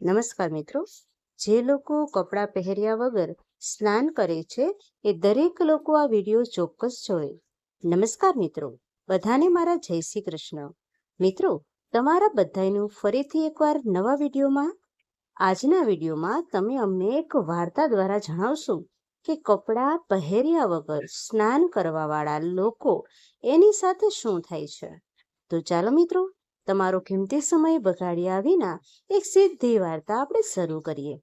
નમસ્કાર મિત્રો. જે લોકો કપડાં પહેર્યા વગર સ્નાન કરે છે, એ દરેક લોકો આ વીડિયો ચોક્કસ જોઈ નમસ્કાર મિત્રો. બધાને મારા જય શ્રી કૃષ્ણ. મિત્રો, તમારા બધાનું ફરીથી એકવાર નવા વિડીયોમાં, આજના વિડીયોમાં તમે અમને એક વાર્તા દ્વારા જણાવશો કે કપડાં પહેર્યા વગર સ્નાન કરવાવાળા લોકો એની સાથે શું થાય છે. તો ચાલો મિત્રો તમારો કિંમતી સમય બગાડ્યા વિના એક સીધી વાર્તા આપણે શરૂ કરીએ.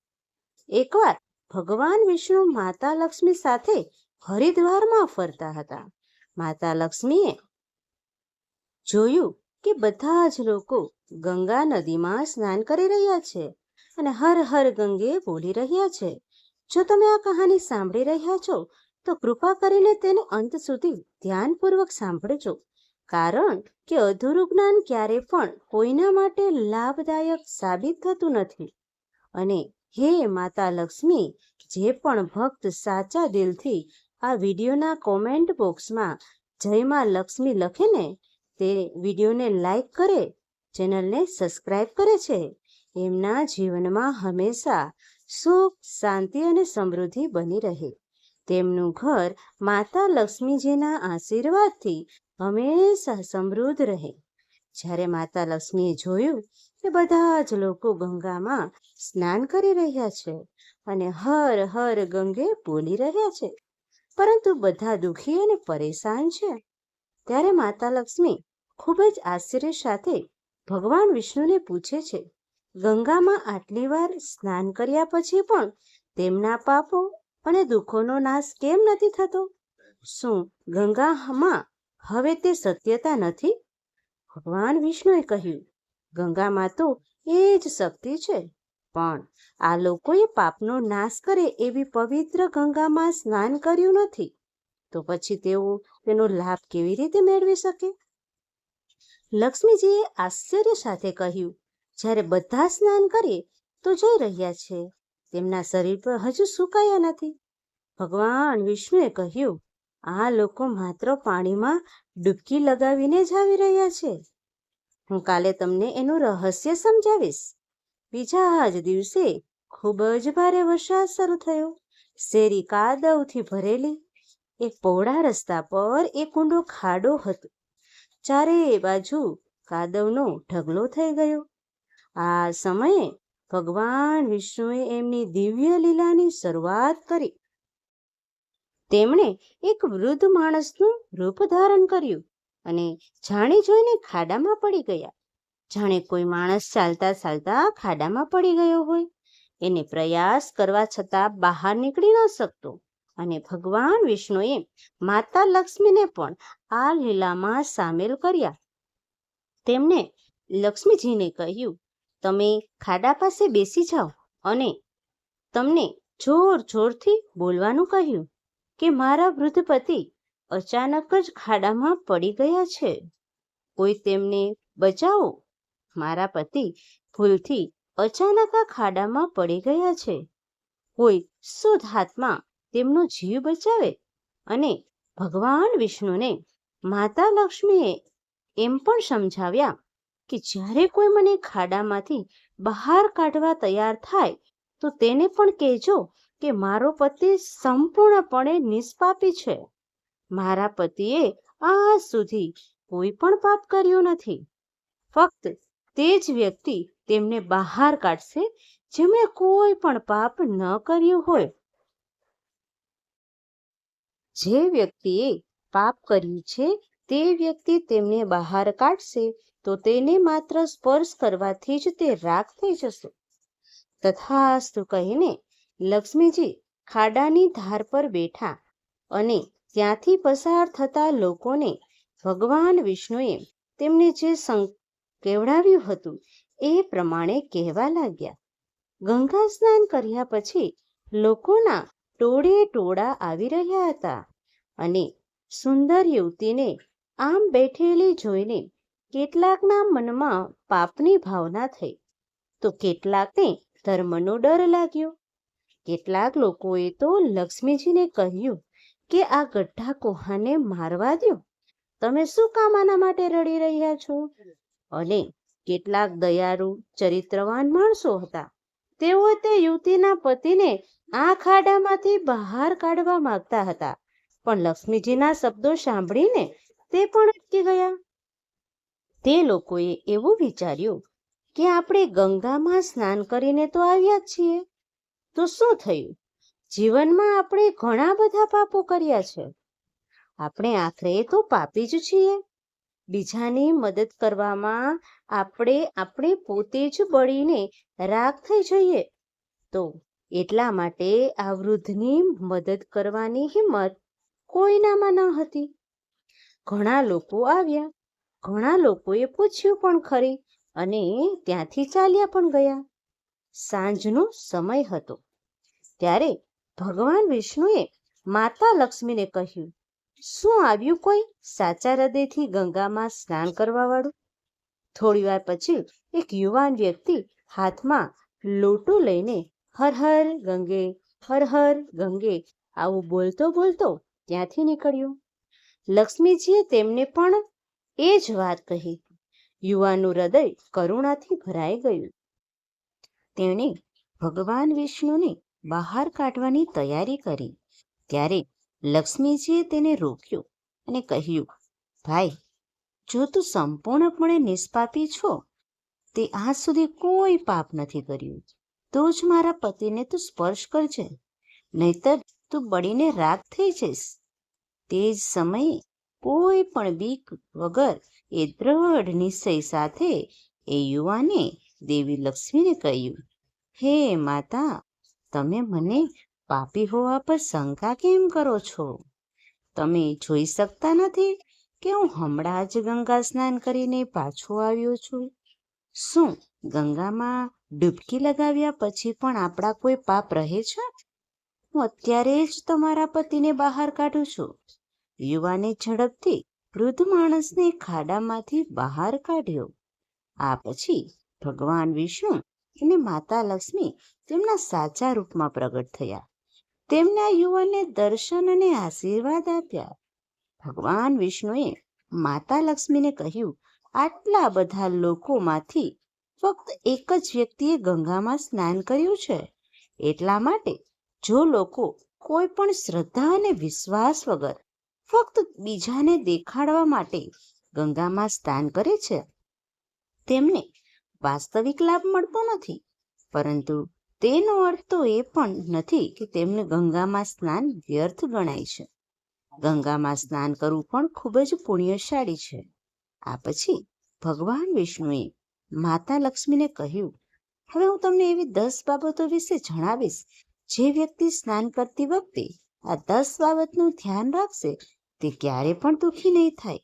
એકવાર ભગવાન વિષ્ણુ માતા લક્ષ્મી સાથે હરિદ્વારમાં ફરતા હતા. માતા લક્ષ્મીએ જોયું કે બધા જ લોકો ગંગા નદીમાં સ્નાન કરી રહ્યા છે અને હર હર ગંગે બોલી રહ્યા છે. જો તમે આ કહાની સાંભળી રહ્યા છો, તો કૃપા કરીને તેને અંત સુધી ધ્યાનપૂર્વક સાંભળજો. કારણ કે અધૂરું જ્ઞાન ક્યારે પણ કોઈના માટે લાભદાયક સાબિત થતું નથી. અને હે માતા લક્ષ્મી, જે પણ ભક્ત સાચા દિલથી આ વિડીયોના કોમેન્ટ બોક્સમાં જય માં લક્ષ્મી લખે ને, તે વિડીયોને લાઈક કરે, ચેનલને સબસ્ક્રાઇબ કરે છે. એમના જીવનમાં હંમેશા સુખ, શાંતિ અને સમૃદ્ધિ બની રહે. તેમનું ઘર માતા લક્ષ્મીજીના આશીર્વાદથી હંમેશા સમૃદ્ધ રહે. જ્યારે માતા લક્ષ્મીએ જોયું કે બધા જ લોકો ગંગામાં સ્નાન કરી રહ્યા છે અને હર હર ગંગે બોલી રહ્યા છે. પરંતુ બધા દુઃખી અને પરેશાન છે. ત્યારે માતા લક્ષ્મી ખૂબ જ આશ્ચર્ય સાથે ભગવાન વિષ્ણુને પૂછે છે, ગંગામાં આટલી વાર સ્નાન કર્યા પછી પણ તેમના પાપો અને દુઃખોનો નાશ કેમ નથી થતો? શું ગંગામાં હવે તે સત્યતા નથી. ભગવાન વિષ્ણુએ કહ્યું, ગંગામાં તો એ જ શક્તિ છે, પણ આ લોકોએ પાપનો નાશ કરે એવી પવિત્ર ગંગામાં સ્નાન કર્યું નથી. તો પછી તેઓ તેનો લાભ કેવી રીતે મેળવી શકે? લક્ષ્મીજીએ આશ્ચર્ય સાથે કહ્યું, જ્યારે બધા સ્નાન કરીએ તો જોઈ રહ્યા છે, તેમના શરીર પર હજુ સુકાયા નથી. ભગવાન વિષ્ણુએ કહ્યું આ લોકો માત્ર પાણીમાં ડૂબકી લગાવીને જ આવી રહ્યા છે. હું કાલે તમને એનું રહસ્ય સમજાવીશ. બીજા જ દિવસે ખૂબ જ ભારે વરસાદ શરૂ થયો. શેરી કાદવથી ભરેલી એક પહોળા રસ્તા પર એક ઊંડો ખાડો હતો. ચારે બાજુ કાદવનો ઢગલો થઈ ગયો. આ સમયે ભગવાન વિષ્ણુએ એમની દિવ્ય લીલાની શરૂઆત કરી. તેમણે એક વૃદ્ધ માણસનું રૂપ ધારણ કર્યું અને જાણે જોઈને ખાડામાં પડી ગયા. જાણે કોઈ માણસ ચાલતા ચાલતા ખાડામાં પડી ગયો હોય. એને પ્રયાસ કરવા છતાં બહાર નીકળી ન શકતો અને ભગવાન વિષ્ણુએ માતા લક્ષ્મીને પણ આ લીલામાં સામેલ કર્યા. તેમણે લક્ષ્મીજીને કહ્યું, તમે ખાડા પાસે બેસી જાઓ. અને તમને જોર જોરથી બોલવાનું કહ્યું. કે મારા વૃદ્ધ પતિ અચાનક જ ખાડામાં પડી ગયા છે. કોઈ તેમને બચાવો? મારા પતિ ભૂલથી અચાનક આ ખાડામાં પડી ગયા છે. કોઈ શુદ્ધ હાથમાં તેમનો જીવ બચાવે અને ભગવાન વિષ્ણુને માતા લક્ષ્મીએ એમ પણ સમજાવ્યા કે જ્યારે કોઈ મને ખાડામાંથી બહાર કાઢવા તૈયાર થાય તો તેને પણ કહેજો કે મારો પતિ સંપૂર્ણપણે નિષ્પાપી છે. મારા પતિએ આ સુધી કોઈ પણ પાપ કર્યું નથી. ફક્ત તે જ વ્યક્તિ તેમને બહાર કાઢશે જેમણે કોઈ પણ પાપ ન કર્યું હોય. જે વ્યક્તિએ પાપ કર્યું છે, તે વ્યક્તિ તેમને બહાર કાઢશે, તો તેને માત્ર સ્પર્શ કરવાથી જ તે રાખ થઈ જશે. તથાસ્તુ કહીને લક્ષ્મીજી ખાડાની ધાર પર બેઠા અને ત્યાંથી પસાર થતા લોકોને ભગવાન વિષ્ણુએ તેમને જે કેવડાવ્યું હતું એ પ્રમાણે કહેવા લાગ્યા. ગંગા સ્નાન કર્યા પછી લોકોના ટોળે ટોળા આવી રહ્યા હતા અને સુંદર યુવતીને આમ બેઠેલી જોઈને કેટલાકના મનમાં પાપની ભાવના થઈ. તો કેટલાકને ધર્મનો ડર લાગ્યો. કેટલાક લોકોએ તો લક્ષ્મીજીને કહ્યું કે આ ગઢા કોહાને મારવા દો તમે શું કામ આના માટે રડી રહ્યા છો? અને કેટલાક દયાળુ ચરિત્રવાન માણસો હતા. તેઓ તે યુવતીના પતિને આ ખાડામાંથી બહાર કાઢવા માંગતા હતા. પણ લક્ષ્મીજીના શબ્દો સાંભળીને તે પણ અટકી ગયા. તે લોકોએ એવું વિચાર્યું કે આપણે ગંગામાં સ્નાન કરીને તો આવ્યા જ છીએ. તો શું થયું? જીવનમાં આપણે ઘણા બધા પાપો કર્યા છે. આપણે આખરે તો પાપી જ છીએ. બીજાની મદદ કરવામાં આપણે આપણે પોતે જ બળીને રાગ થઈ જઈએ. તો એટલા માટે આ વૃદ્ધની મદદ કરવાની હિંમત કોઈનામાં ન હતી. ઘણા લોકો આવ્યા. ઘણા લોકોએ પૂછ્યું પણ ખરી અને ત્યાંથી ચાલ્યા પણ ગયા. સાંજનો સમય હતો. ત્યારે ભગવાન વિષ્ણુએ માતા લક્ષ્મીને કહ્યું, શું આવ્યું કોઈ સાચા હૃદયથી ગંગામાં સ્નાન કરવા વાળું થોડી વાર પછી એક યુવાન વ્યક્તિ હાથમાં લોટો લઈને હર હર ગંગે, હર હર ગંગે આવું બોલતો બોલતો ત્યાંથી નીકળ્યો. લક્ષ્મીજીએ તેમને પણ એ જ વાત કહી. યુવાનનું હૃદય કરુણાથી ભરાઈ ગયું. તેણે ભગવાન વિષ્ણુને બહાર કાઢવાની તૈયારી કરી. ત્યારે લક્ષ્મીજીએ તેને રોક્યો અને કહ્યું, ભાઈ, જો તું સંપૂર્ણપણે નિષ્પાપી છો, તે આજ સુધી કોઈ પાપ નથી કર્યું. તો જ મારા પતિને તું સ્પર્શ કરજે, નહીતર તું બળીને રાગ થઈ જઈશ. તે જ સમયે કોઈ પણ બીક વગર એ દ્રઢ નિશ્ચય સાથે એ યુવાને દેવી લક્ષ્મીને કહ્યું, હે માતા તમે મને પાપી હોવા પર શંકા કેમ કરો છો? તમે જોઈ શકતા નથી કે હું હમણાં જ ગંગા સ્નાન કરીને પાછો આવ્યો છું. શું ગંગામાં ડૂબકી લગાવ્યા પછી પણ આપણા કોઈ પાપ રહે છે? હું અત્યારે જ તમારા પતિને બહાર કાઢું છું. યુવાને ઝડપથી વૃદ્ધ માણસને ખાડામાંથી બહાર કાઢ્યો. આ પછી ભગવાન વિષ્ણુ અને માતા લક્ષ્મી તેમના સાચા રૂપમાં પ્રગટ થયા. તેમના યુવાનને દર્શન અને આશીર્વાદ આપ્યા. ભગવાન વિષ્ણુએ માતા લક્ષ્મીને કહ્યું, આટલા બધા લોકોમાંથી ફક્ત એક જ વ્યક્તિએ ગંગામાં સ્નાન કર્યું છે. એટલા માટે જો લોકો કોઈ પણ શ્રદ્ધા અને વિશ્વાસ વગર ફક્ત બીજાને દેખાડવા માટે ગંગામાં સ્નાન કરે છે, તેમને વાસ્તવિક લાભ મળતો નથી. પરંતુ તેનો અર્થ તો એ પણ નથી કે તેમને ગંગામાં સ્નાન વ્યર્થ ગણાય છે. ગંગામાં સ્નાન કરવું પણ ખૂબ જ પુણ્યશાળી છે. આ પછી ભગવાન વિષ્ણુએ માતા લક્ષ્મીને કહ્યું, હવે હું તમને એવી દસ બાબતો વિશે જણાવીશ. જે વ્યક્તિ સ્નાન કરતી વખતે આ દસ બાબતનું ધ્યાન રાખશે, તે ક્યારે પણ દુઃખી નહીં થાય.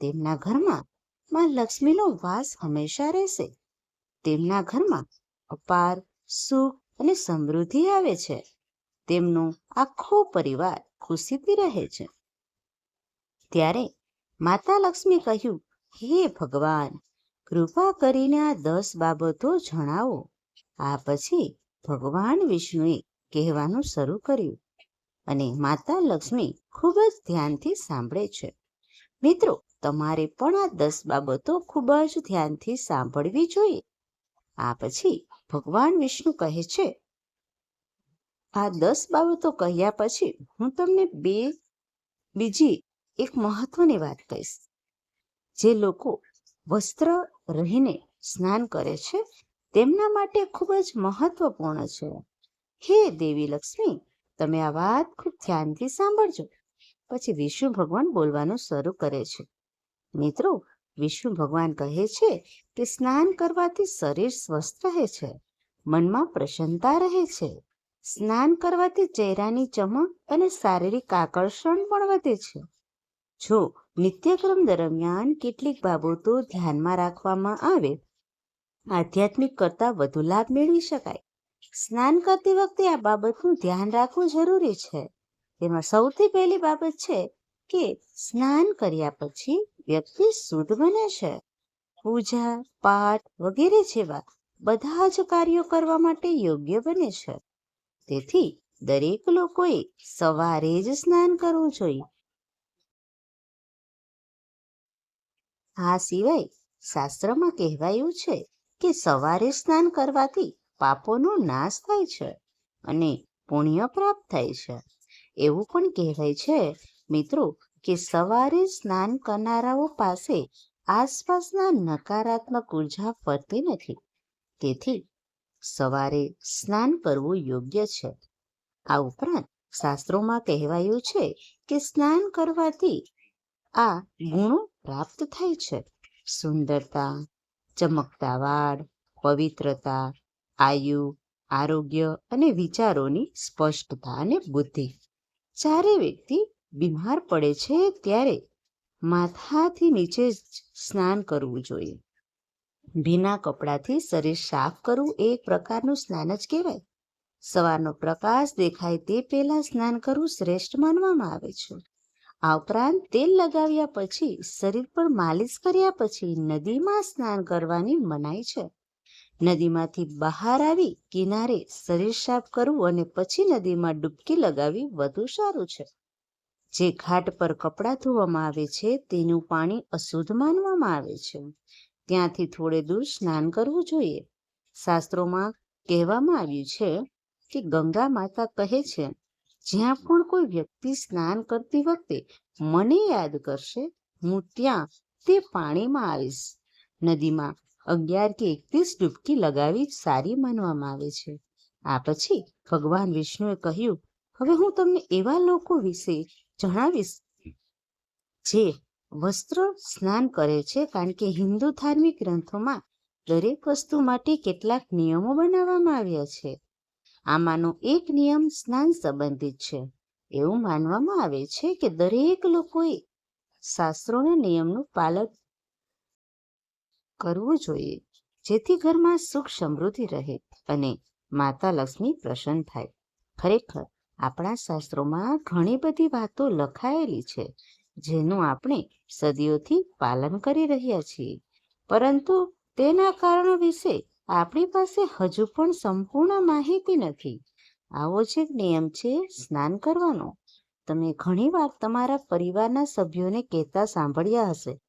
તેમના ઘરમાં માં લક્ષ્મીનો વાસ હંમેશા રહેશે. તેમના ઘરમાં અપાર, સુખ અને સમૃદ્ધિ આવે છે. તેમનો આખો પરિવાર ખુશીથી રહે છે. ત્યારે માતા લક્ષ્મી કહ્યું, હે ભગવાન, કૃપા કરીને આ દસ બાબતો જણાવો. આ પછી ભગવાન વિષ્ણુએ કહેવાનું શરૂ કર્યું અને માતા લક્ષ્મી ખૂબ જ ધ્યાનથી સાંભળે છે. મિત્રો, તમારે પણ આ દસ બાબતો ખૂબ જ ધ્યાનથી સાંભળવી જોઈએ. આ પછી ભગવાન વિષ્ણુ કહે છે, આ દસ બાબતો કહ્યા પછી હું તમને બે, બીજી એક મહત્વની વાત કહીશ. જે લોકો વસ્ત્ર રહીને સ્નાન કરે છે, તેમના માટે ખૂબ જ મહત્વપૂર્ણ છે. હે દેવી લક્ષ્મી, તમે આ વાત ખૂબ ધ્યાનથી સાંભળજો. પછી વિષ્ણુ ભગવાન બોલવાનું શરૂ કરે છે. મિત્રો વિષ્ણુ ભગવાન કહે છે કે સ્નાન કરવાથી શરીર સ્વસ્થ રહે છે, મનમાં પ્રસન્નતા રહે છે. સ્નાન કરવાથી ચહેરાની ચમક અને શારીરિક આકર્ષણ પણ વધે છે. જો નિત્યક્રમ દરમિયાન કેટલીક બાબતો ધ્યાનમાં રાખવામાં આવે, આધ્યાત્મિક કરતા વધુ લાભ મેળવી શકાય. સ્નાન કરતી વખતે આ બાબતનું ધ્યાન રાખવું જરૂરી છે. તેમાં સૌથી પહેલી બાબત છે કે સ્નાન કર્યા પછી વ્યક્તિ શુદ્ધ બને છે. પૂજા, પાઠ વગેરે જેવા બધા જ કાર્યો કરવા માટે યોગ્ય બને છે. તેથી દરેક લોકોએ સવારે જ સ્નાન કરવું જોઈએ. આ સિવાય શાસ્ત્રમાં કહેવાયું છે કે સવારે સ્નાન કરવાથી પાપોનો નાશ થાય છે અને પુણ્ય પ્રાપ્ત થાય છે. એવું પણ કહેવાય છે. મિત્રો કે સવારે સ્નાન કરનારાઓ પાસે આસપાસના નકારાત્મક ઊર્જા ફરતી નથી. તેથી સવારે સ્નાન કરવું યોગ્ય છે. આ ઉપરાંત શાસ્ત્રોમાં કહેવાયું છે કે સ્નાન કરવાથી આ ગુણો પ્રાપ્ત થાય છે. સુંદરતા ચમકતા વાળ પવિત્રતા, આયુ, આરોગ્ય અને વિચારોની સ્પષ્ટતા અને બુદ્ધિ. ચારે વ્યક્તિ બીમાર પડે છે ત્યારે માથાથી નીચે સ્નાન કરવું જોઈએ. ભીના કપડાથી શરીર સાફ કરવું એ એક પ્રકારનું સ્નાન જ કહેવાય. સવારનો પ્રકાશ દેખાય તે પહેલા સ્નાન કરવું શ્રેષ્ઠ માનવામાં આવે છે. આ ઉપરાંત તેલ લગાવ્યા પછી શરીર પર માલિશ કર્યા પછી નદીમાં સ્નાન કરવાની મનાઈ છે. નદીમાંથી બહાર આવી કિનારે શરીર સાફ કરવું અને પછી નદીમાં ડૂબકી લગાવવી વધુ સારું છે. જે ઘાટ પર કપડાં ધોવામાં આવે છે, તેનું પાણી અશુદ્ધ માનવામાં આવે છે. ત્યાંથી થોડે દૂર સ્નાન કરવું જોઈએ. શાસ્ત્રોમાં કહેવામાં આવ્યું છે કે ગંગા માતા કહે છે, જ્યાં પણ કોઈ વ્યક્તિ સ્નાન કરતી વખતે મને યાદ કરશે, હું ત્યાં તે પાણીમાં આવીશ. નદીમાં અગિયાર કે એકત્રીસ ડૂબકી લગાવી સારી માનવામાં આવે છે. આ પછી ભગવાન વિષ્ણુએ કહ્યું, હવે હું તમને એવા લોકો વિશે જણાવીશ જે વસ્ત્ર સ્નાન કરે છે, કારણ કે હિન્દુ ધાર્મિક ગ્રંથોમાં દરેક વસ્તુ માટે કેટલાક નિયમો બનાવવામાં આવ્યા છે. આમાંનો એક નિયમ સ્નાન સંબંધિત છે. એવું માનવામાં આવે છે કે દરેક લોકોએ શાસ્ત્રોના નિયમનું પાલન કરવું જોઈએ, જેથી ઘરમાં સુખ સમૃદ્ધિ રહે અને માતા લક્ષ્મી પ્રસન્ન થાય. ખરેખર આપણા શાસ્ત્રોમાં ઘણી બધી વાતો લખાયેલી છે, જેનું આપણે સદીઓથી પાલન કરી રહ્યા છીએ. પરંતુ તેના કારણો વિશે આપણી પાસે હજુ પણ સંપૂર્ણ માહિતી નથી. આવો જ એક નિયમ છે સ્નાન કરવાનો. તમે ઘણીવાર તમારા પરિવારના સભ્યોને કહેતા સાંભળ્યા હશે.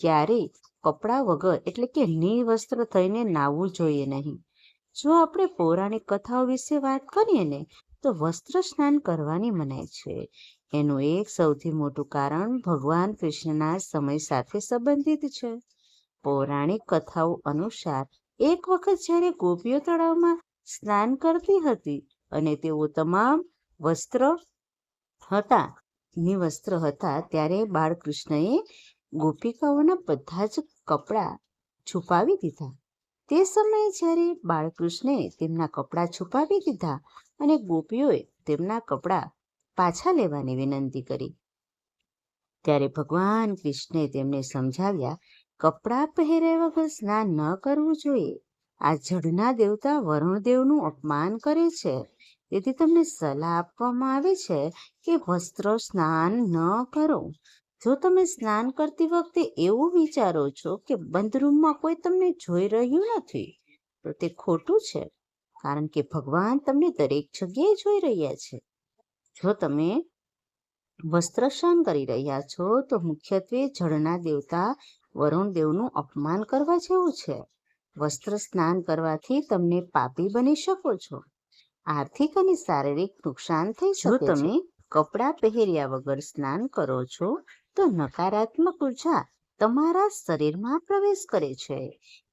ક્યારેય કપડાં વગર એટલે કે નિવસ્ત્ર થઈને નાહવું જોઈએ નહીં. જો આપણે પૌરાણિક કથાઓ વિશે વાત કરીએ ને, તો વસ્ત્ર સ્નાન કરવાની મનાય છે. એનું એક સૌથી મોટું કારણ ભગવાન કૃષ્ણના સમય સાથે સંબંધિત છે. પૌરાણિક કથાઓ અનુસાર, એક વખત જ્યારે ગોપીઓ તળાવમાં સ્નાન કરતી હતી અને તેઓ તમામ વસ્ત્ર હતા નિવસ્ત્ર હતા, ત્યારે બાળકૃષ્ણએ ગોપિકાઓના બધા જ કપડાં છુપાવી દીધા. તે સમયે જ્યારે બાળકૃષ્ણે તેમના કપડાં છુપાવી દીધા અને ગોપીઓએ તેમના કપડાં પાછા લેવાની વિનંતી કરી, ત્યારે ભગવાન કૃષ્ણે તેમને સમજાવ્યા, કપડાં પહેર્યા વગર સ્નાન ન કરવું જોઈએ. આ જળના દેવતા વરુણદેવનું અપમાન કરે છે. તેથી તમને સલાહ આપવામાં આવે છે કે વસ્ત્ર સ્નાન ન કરો. જો તમે સ્નાન કરતી વખતે એવું વિચારો છો કે બંધ રૂમમાં કોઈ તમને જોઈ રહ્યું નથી તો તે ખોટું છે કારણ કે ભગવાન તમને દરેક જગ્યાએ જોઈ રહ્યા છે. જો તમે વસ્ત્ર સ્નાન કરી રહ્યા છો તો મુખ્યત્વે જળના દેવતા વરુણ દેવનું અપમાન કરવા જેવું છે. વસ્ત્ર સ્નાન કરવાથી તમને પાપી બની શકો છો. આર્થિક અને શારીરિક નુકસાન થઈ શકે તમે કપડાં પહેર્યા વગર સ્નાન કરો છો તો નકારાત્મક ઊર્જા તમારા શરીરમાં પ્રવેશ કરે છે.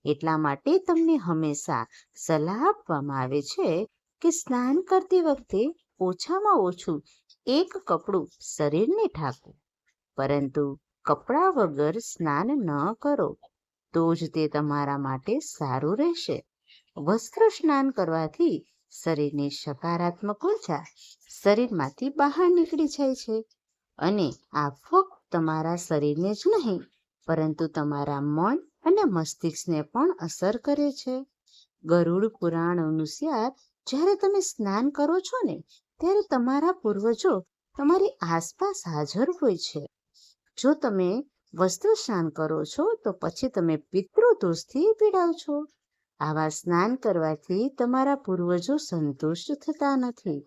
એટલા માટે તમને હંમેશા સલાહ આપવામાં આવે છે કે સ્નાન કરતી વખતે ઓછામાં ઓછું એક કપડું શરીરને ઢાંકો. પરંતુ કપડાં વગર સ્નાન ન કરો તો જ તે તમારા માટે સારું રહેશે. વસ્ત્ર સ્નાન કરવાથી શરીરની સકારાત્મક ઊર્જા શરીરમાંથી બહાર નીકળી જાય છે અને આ ફક્ત તમારા શરીરને જ નહીં, પરંતુ તમારા મન અને મસ્તિષ્કને પણ અસર કરે છે. ગરુડ પુરાણ અનુસાર, જ્યારે તમે સ્નાન કરો છો ને, ત્યારે તમારા પૂર્વજો તમારી આસપાસ હાજર હોય છે. જો તમે વસ્ત્ર સ્નાન કરો છો, તો પછી તમે પિતૃદોષથી પીડાવ છો. આવા સ્નાન કરવાથી તમારા પૂર્વજો સંતુષ્ટ થતા નથી.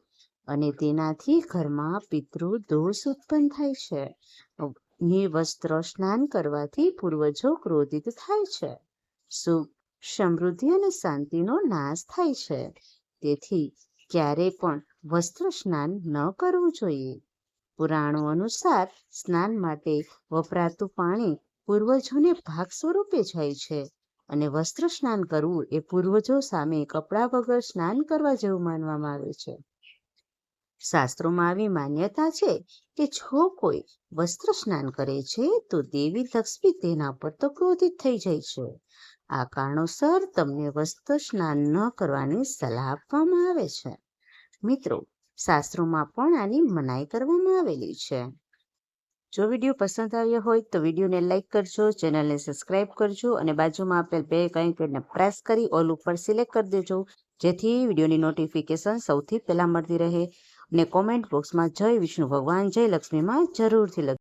અને તેનાથી ઘરમાં પિતૃ દોષ ઉત્પન્ન થાય છે. નિર્વસ્ત્ર સ્નાન કરવાથી પૂર્વજો ક્રોધિત થાય છે. સુખ, સમૃદ્ધિ અને શાંતિનો નાશ થાય છે. તેથી ક્યારેય પણ વસ્ત્ર સ્નાન ન કરવું જોઈએ. પુરાણો અનુસાર સ્નાન માટે વપરાતું પાણી પૂર્વજોને ભાગ સ્વરૂપે જાય છે અને વસ્ત્ર સ્નાન કરવું એ પૂર્વજો સામે કપડા વગર સ્નાન કરવા જેવું માનવામાં આવે છે. શાસ્ત્રોમાં આવી માન્યતા છે કે જો કોઈ વસ્ત્ર સ્નાન કરે છે, તો દેવી લક્ષ્મી તેના પર તો ક્રોધિત થઈ જાય છે. આ કારણોસર તમને વસ્ત્ર સ્નાન ન કરવાની સલાહ આપવામાં આવે છે. મિત્રો, શાસ્ત્રોમાં પણ આની મનાઈ કરવામાં આવેલી છે. જો વીડિયો પસંદ આવ્યો હોય તો વિડીયોને લાઈક કરજો, ચેનલને સબસ્ક્રાઇબ કરજો અને બાજુમાં આપેલ બે કંઈકને પ્રેસ કરી ઓલ ઉપર સિલેક્ટ કરી દેજો, જેથી વિડીયોની નોટિફિકેશન સૌથી પહેલા મળતી રહે. અને કોમેન્ટ બોક્સમાં જય વિષ્ણુ ભગવાન જય લક્ષ્મીમાં જરૂરથી લખજો.